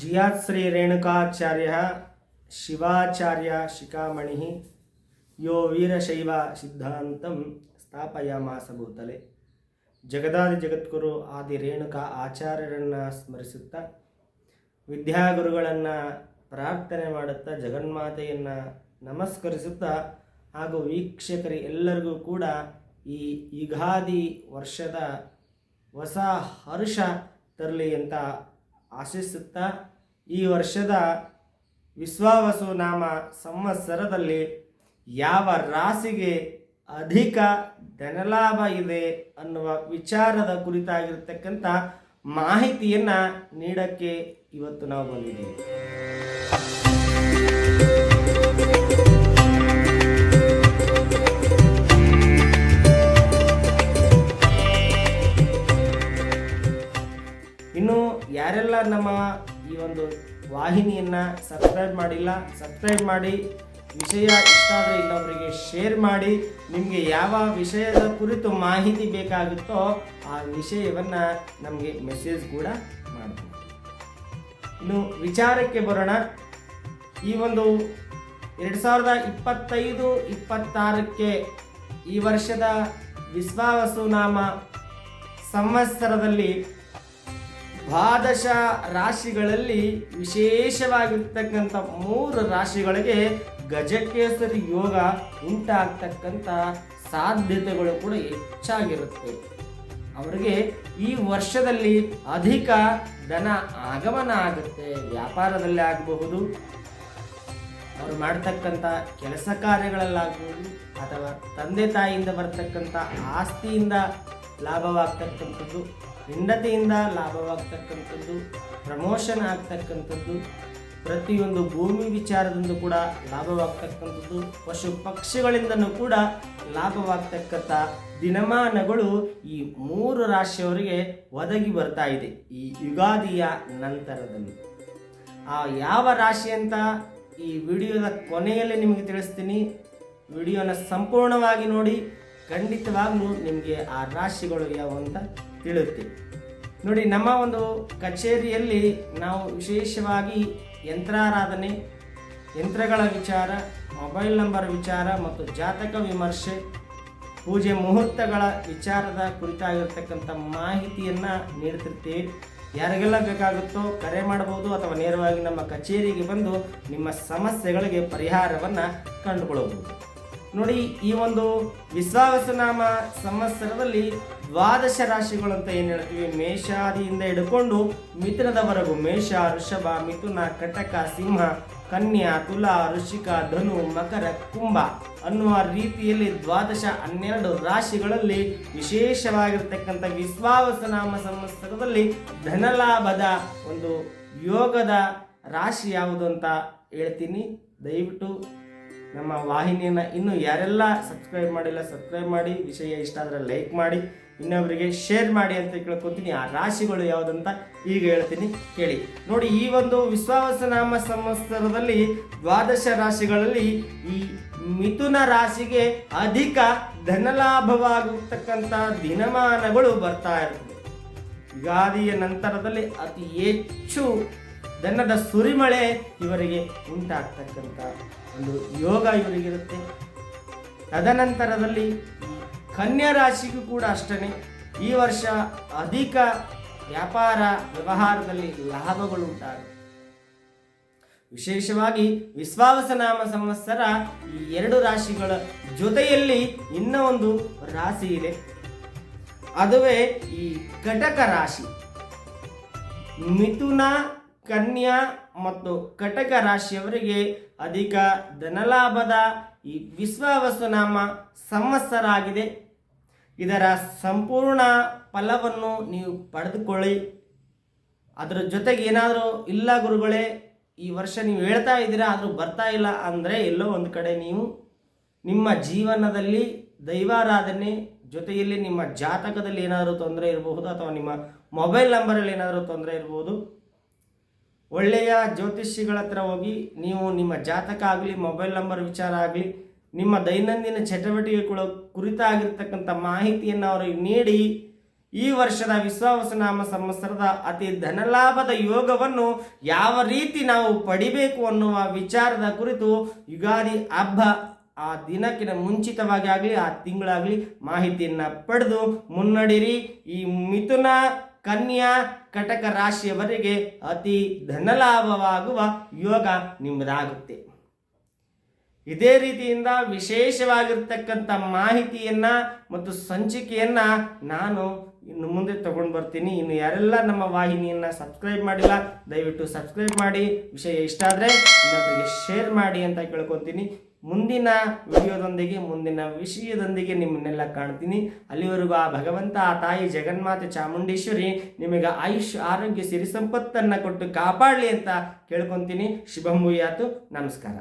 ಜಿಯಾತ್ ಶ್ರೀ ರೇಣುಕಾಚಾರ್ಯ ಶಿವಾಚಾರ್ಯ ಶಿಖಾಮಣಿ ಯೋ ವೀರಶೈವ ಸಿದ್ಧಾಂತಂ ಸ್ಥಾಪಯಾಮಾಸ ಭೂತಲೆ. ಜಗದಾದಿ ಜಗದ್ಗುರು ಆದಿ ರೇಣುಕಾ ಆಚಾರ್ಯರನ್ನು ಸ್ಮರಿಸುತ್ತಾ, ವಿದ್ಯಾಗುರುಗಳನ್ನು ಪ್ರಾರ್ಥನೆ ಮಾಡುತ್ತಾ, ಜಗನ್ಮಾತೆಯನ್ನು ನಮಸ್ಕರಿಸುತ್ತಾ ಹಾಗೂ ವೀಕ್ಷಕರಿ ಎಲ್ಲರಿಗೂ ಕೂಡ ಈ ಯುಗಾದಿ ವರ್ಷದ ಹೊಸ ಹರ್ಷ ತರಲಿ ಅಂತ ಆಶಿಸುತ್ತಾ ಈ ವರ್ಷದ ವಿಶ್ವಾವಸು ನಾಮ ಸಂವತ್ಸರದಲ್ಲಿ ಯಾವ ರಾಶಿಗೆ ಅಧಿಕ ಧನಲಾಭ ಇದೆ ಅನ್ನುವ ವಿಚಾರದ ಕುರಿತಾಗಿರ್ತಕ್ಕಂಥ ಮಾಹಿತಿಯನ್ನು ನೀಡಕ್ಕೆ ಇವತ್ತು ನಾವು ಬಂದಿದ್ದೀವಿ. ಇನ್ನು ಯಾರೆಲ್ಲ ನಮ್ಮ ಈ ಒಂದು ವಾಹಿನಿಯನ್ನು ಸಬ್ಸ್ಕ್ರೈಬ್ ಮಾಡಿಲ್ಲ ಸಬ್ಸ್ಕ್ರೈಬ್ ಮಾಡಿ, ವಿಷಯ ಇಷ್ಟ ಆದರೆ ಇನ್ನೊಬ್ಬರಿಗೆ ಶೇರ್ ಮಾಡಿ, ನಿಮಗೆ ಯಾವ ವಿಷಯದ ಕುರಿತು ಮಾಹಿತಿ ಬೇಕಾಗುತ್ತೋ ಆ ವಿಷಯವನ್ನು ನಮಗೆ ಮೆಸೇಜ್ ಕೂಡ ಮಾಡ್ತೀವಿ ಇನ್ನು ವಿಚಾರಕ್ಕೆ ಬರೋಣ. ಈ ಒಂದು ಎರಡು ಸಾವಿರದ ಇಪ್ಪತ್ತೈದು, ಇಪ್ಪತ್ತಾರಕ್ಕೆ ಈ ವರ್ಷದ ವಿಶ್ವಾವಸುನಾಮ ಸಂವತ್ಸರದಲ್ಲಿ ದ್ವಾದಶ ರಾಶಿಗಳಲ್ಲಿ ವಿಶೇಷವಾಗಿರ್ತಕ್ಕಂಥ ಮೂರು ರಾಶಿಗಳಿಗೆ ಗಜಕೇಸರಿ ಯೋಗ ಉಂಟಾಗ್ತಕ್ಕಂಥ ಸಾಧ್ಯತೆಗಳು ಕೂಡ ಹೆಚ್ಚಾಗಿರುತ್ತೆ. ಅವರಿಗೆ ಈ ವರ್ಷದಲ್ಲಿ ಅಧಿಕ ಧನ ಆಗಮನ ಆಗುತ್ತೆ. ವ್ಯಾಪಾರದಲ್ಲಿ ಆಗಬಹುದು, ಅವರು ಮಾಡ್ತಕ್ಕಂಥ ಕೆಲಸ ಕಾರ್ಯಗಳಲ್ಲಾಗಬಹುದು, ಅಥವಾ ತಂದೆ ತಾಯಿಯಿಂದ ಬರ್ತಕ್ಕಂಥ ಆಸ್ತಿಯಿಂದ ಲಾಭವಾಗ್ತಕ್ಕಂಥದ್ದು ಹೆಂಡತಿಯಿಂದ ಲಾಭವಾಗ್ತಕ್ಕಂಥದ್ದು ಪ್ರಮೋಷನ್ ಆಗ್ತಕ್ಕಂಥದ್ದು, ಪ್ರತಿಯೊಂದು ಭೂಮಿ ವಿಚಾರದಿಂದ ಕೂಡ ಲಾಭವಾಗ್ತಕ್ಕಂಥದ್ದು, ಪಶು ಪಕ್ಷಿಗಳಿಂದನೂ ಕೂಡ ಲಾಭವಾಗ್ತಕ್ಕಂಥ ದಿನಮಾನಗಳು ಈ ಮೂರು ರಾಶಿಯವರಿಗೆ ಒದಗಿ ಬರ್ತಾ ಇದೆ ಈ ಯುಗಾದಿಯ ನಂತರದಲ್ಲಿ. ಆ ಯಾವ ರಾಶಿ ಅಂತ ಈ ವಿಡಿಯೋದ ಕೊನೆಯಲ್ಲಿ ನಿಮಗೆ ತಿಳಿಸ್ತೀನಿ. ವಿಡಿಯೋನ ಸಂಪೂರ್ಣವಾಗಿ ನೋಡಿ, ಖಂಡಿತವಾಗ್ಲೂ ನಿಮಗೆ ಆ ರಾಶಿಗಳು ಯಾವ ಅಂತ ತಿಳಿಯುತ್ತೆ ನೋಡಿ, ನಮ್ಮ ಒಂದು ಕಚೇರಿಯಲ್ಲಿ ನಾವು ವಿಶೇಷವಾಗಿ ಯಂತ್ರಾರಾಧನೆ, ಯಂತ್ರಗಳ ವಿಚಾರ, ಮೊಬೈಲ್ ನಂಬರ್ ವಿಚಾರ ಮತ್ತು ಜಾತಕ ವಿಮರ್ಶೆ, ಪೂಜೆ ಮುಹೂರ್ತಗಳ ವಿಚಾರದ ಕುರಿತಾಗಿರ್ತಕ್ಕಂಥ ಮಾಹಿತಿಯನ್ನು ನೀಡ್ತಿರ್ತೀವಿ. ಯಾರಿಗೆಲ್ಲ ಬೇಕಾಗುತ್ತೋ ಕರೆ ಮಾಡಬಹುದು ಅಥವಾ ನೇರವಾಗಿ ನಮ್ಮ ಕಚೇರಿಗೆ ಬಂದು ನಿಮ್ಮ ಸಮಸ್ಯೆಗಳಿಗೆ ಪರಿಹಾರವನ್ನು ಕಂಡುಕೊಳ್ಳಬಹುದು. ನೋಡಿ, ಈ ಒಂದು ವಿಶ್ವಾವಸನಾಮ ಸಂವತ್ಸರದಲ್ಲಿ ದ್ವಾದಶ ರಾಶಿಗಳು ಅಂತ ಏನು ಹೇಳ್ತೀವಿ? ಮೇಷಾದಿಯಿಂದ ಹಿಡ್ಕೊಂಡು ಮಿಥುನದವರೆಗೂ ಮೇಷ ಋಷಭ ಮಿಥುನ, ಕಟಕ, ಸಿಂಹ, ಕನ್ಯಾ, ತುಲಾ ಋಷಿಕ ಧನು, ಮಕರ, ಕುಂಭ ಅನ್ನುವ ರೀತಿಯಲ್ಲಿ ದ್ವಾದಶ ಹನ್ನೆರಡು ರಾಶಿಗಳಲ್ಲಿ ವಿಶೇಷವಾಗಿರ್ತಕ್ಕಂಥ ವಿಶ್ವಾವಸನಾಮ ಸಂವತ್ಸರದಲ್ಲಿ ಧನಲಾಭದ ಒಂದು ಯೋಗದ ರಾಶಿ ಯಾವುದು ಅಂತ ಹೇಳ್ತೀನಿ. ದಯವಿಟ್ಟು ನಮ್ಮ ವಾಹಿನಿಯನ್ನು ಇನ್ನು ಯಾರೆಲ್ಲ ಸಬ್ಸ್ಕ್ರೈಬ್ ಮಾಡಿಲ್ಲ ಸಬ್ಸ್ಕ್ರೈಬ್ ಮಾಡಿ, ವಿಷಯ ಇಷ್ಟ ಆದರೆ ಲೈಕ್ ಮಾಡಿ ಇನ್ನೊಬ್ಬರಿಗೆ ಶೇರ್ ಮಾಡಿ ಅಂತ ಕೇಳ್ಕೊತೀನಿ. ಆ ರಾಶಿಗಳು ಯಾವುದಂತ ಈಗ ಹೇಳ್ತೀನಿ ಕೇಳಿ. ನೋಡಿ, ಈ ಒಂದು ವಿಶ್ವಾವಸನಾಮ ಸಂವತ್ಸರದಲ್ಲಿ ದ್ವಾದಶ ರಾಶಿಗಳಲ್ಲಿ ಈ ಮಿಥುನ ರಾಶಿಗೆ ಅಧಿಕ ಧನಲಾಭವಾಗತಕ್ಕಂಥ ದಿನಮಾನಗಳು ಬರ್ತಾ ಇರ್ತದೆ. ಯುಗಾದಿಯ ನಂತರದಲ್ಲಿ ಅತಿ ಹೆಚ್ಚು ಧನದ ಸುರಿಮಳೆ ಇವರಿಗೆ ಉಂಟಾಗ್ತಕ್ಕಂಥ ಒಂದು ಯೋಗ ಇವರಿಗಿರುತ್ತೆ. ತದನಂತರದಲ್ಲಿ ಕನ್ಯಾ ರಾಶಿಗೂ ಕೂಡ ಅಷ್ಟೇ ಈ ವರ್ಷ ಅಧಿಕ ವ್ಯಾಪಾರ ವ್ಯವಹಾರದಲ್ಲಿ ಲಾಭಗಳು ಉಂಟಾಗುತ್ತೆ. ವಿಶೇಷವಾಗಿ ವಿಶ್ವಾವಸನಾಮ ಸಂವತ್ಸರ ಈ ಎರಡು ರಾಶಿಗಳ ಜೊತೆಯಲ್ಲಿ ಇನ್ನೂ ಒಂದು ರಾಶಿ ಇದೆ. ಅದುವೇ ಈ ಘಟಕ ರಾಶಿ. ಮಿಥುನ ಕನ್ಯಾ ಮತ್ತು ಕಟಕ ರಾಶಿಯವರಿಗೆ ಅಧಿಕ ಧನಲಾಭದ ಈ ವಿಶ್ವಾವಸುನಾಮ ಸಂವತ್ಸರ ಆಗಿದೆ ಇದರ ಸಂಪೂರ್ಣ ಫಲವನ್ನು ನೀವು ಪಡೆದುಕೊಳ್ಳಿ. ಅದರ ಜೊತೆಗೆ ಏನಾದರೂ ಇಲ್ಲ ಗುರುಗಳೇ, ಈ ವರ್ಷ ನೀವು ಹೇಳ್ತಾ ಇದ್ದೀರಾ, ಆದರೂ ಬರ್ತಾ ಇಲ್ಲ ಅಂದರೆ ಎಲ್ಲೋ ಒಂದು ಕಡೆ ನೀವು ನಿಮ್ಮ ಜೀವನದಲ್ಲಿ ದೈವಾರಾಧನೆ ಜೊತೆಯಲ್ಲಿ ನಿಮ್ಮ ಜಾತಕದಲ್ಲಿ ಏನಾದರೂ ತೊಂದರೆ ಇರಬಹುದು ಅಥವಾ ನಿಮ್ಮ ಮೊಬೈಲ್ ನಂಬರಲ್ಲಿ ಏನಾದರೂ ತೊಂದರೆ ಇರಬಹುದು. ಒಳ್ಳೆಯ ಜ್ಯೋತಿಷಿಗಳ ಹತ್ರ ಹೋಗಿ, ನೀವು ನಿಮ್ಮ ಜಾತಕ ಆಗಲಿ ಮೊಬೈಲ್ ನಂಬರ್ ವಿಚಾರ ಆಗಲಿ, ನಿಮ್ಮ ದೈನಂದಿನ ಚಟುವಟಿಕೆಗಳ ಕುರಿತಾಗಿರ್ತಕ್ಕಂಥ ಮಾಹಿತಿಯನ್ನು ಅವರಿಗೆ ನೀಡಿ, ಈ ವರ್ಷದ ವಿಶ್ವಾಸನಾಮ ಸಂವತ್ಸರದ ಅತಿ ಧನಲಾಭದ ಯೋಗವನ್ನು ಯಾವ ರೀತಿ ನಾವು ಪಡಿಬೇಕು ಅನ್ನುವ ವಿಚಾರದ ಕುರಿತು ಯುಗಾದಿ ಹಬ್ಬ, ಆ ದಿನಕ್ಕಿಂತ ಮುಂಚಿತವಾಗಿ ಆಗಲಿ, ಆ ತಿಂಗಳಾಗಲಿ ಮಾಹಿತಿಯನ್ನು ಪಡೆದು ಮುನ್ನಡಿರಿ ಈ ಮಿಥುನ ಕನ್ಯಾ ಕಟಕ ರಾಶಿಯವರಿಗೆ ಅತಿ ಧನಲಾಭವಾಗುವ ಯೋಗ ನಿಮ್ಮದಾಗುತ್ತೆ. ಇದೇ ರೀತಿಯಿಂದ ವಿಶೇಷವಾಗಿರ್ತಕ್ಕಂಥ ಮಾಹಿತಿಯನ್ನ ಮತ್ತು ಸಂಚಿಕೆಯನ್ನ ನಾನು ಇನ್ನು ಮುಂದೆ ತಗೊಂಡು ಬರ್ತೀನಿ. ಇನ್ನು ಯಾರೆಲ್ಲ ನಮ್ಮ ವಾಹಿನಿಯನ್ನ ಸಬ್ಸ್ಕ್ರೈಬ್ ಮಾಡಿಲ್ಲ, ದಯವಿಟ್ಟು ಸಬ್ಸ್ಕ್ರೈಬ್ ಮಾಡಿ. ವಿಷಯ ಇಷ್ಟ ಆದರೆ ಇನ್ನೊಬ್ಬರಿಗೆ ಶೇರ್ ಮಾಡಿ ಅಂತ ಕೇಳ್ಕೊತೀನಿ. ಮುಂದಿನ ವಿಡಿಯೋದೊಂದಿಗೆ, ಮುಂದಿನ ವಿಷಯದೊಂದಿಗೆ ನಿಮ್ಮನ್ನೆಲ್ಲ ಕಾಣ್ತೀನಿ. ಅಲ್ಲಿವರೆಗೂ ಆ ಭಗವಂತ, ಆ ತಾಯಿ ಜಗನ್ಮಾತೆ ಚಾಮುಂಡೇಶ್ವರಿ ನಿಮಗೆ ಆಯುಷ್, ಆರೋಗ್ಯ, ಸಿರಿ ಸಂಪತ್ತನ್ನು ಕೊಟ್ಟು ಕಾಪಾಡಲಿ ಅಂತ ಕೇಳ್ಕೊತೀನಿ. ಶುಭಂಭುಯಾತು ನಮಸ್ಕಾರ.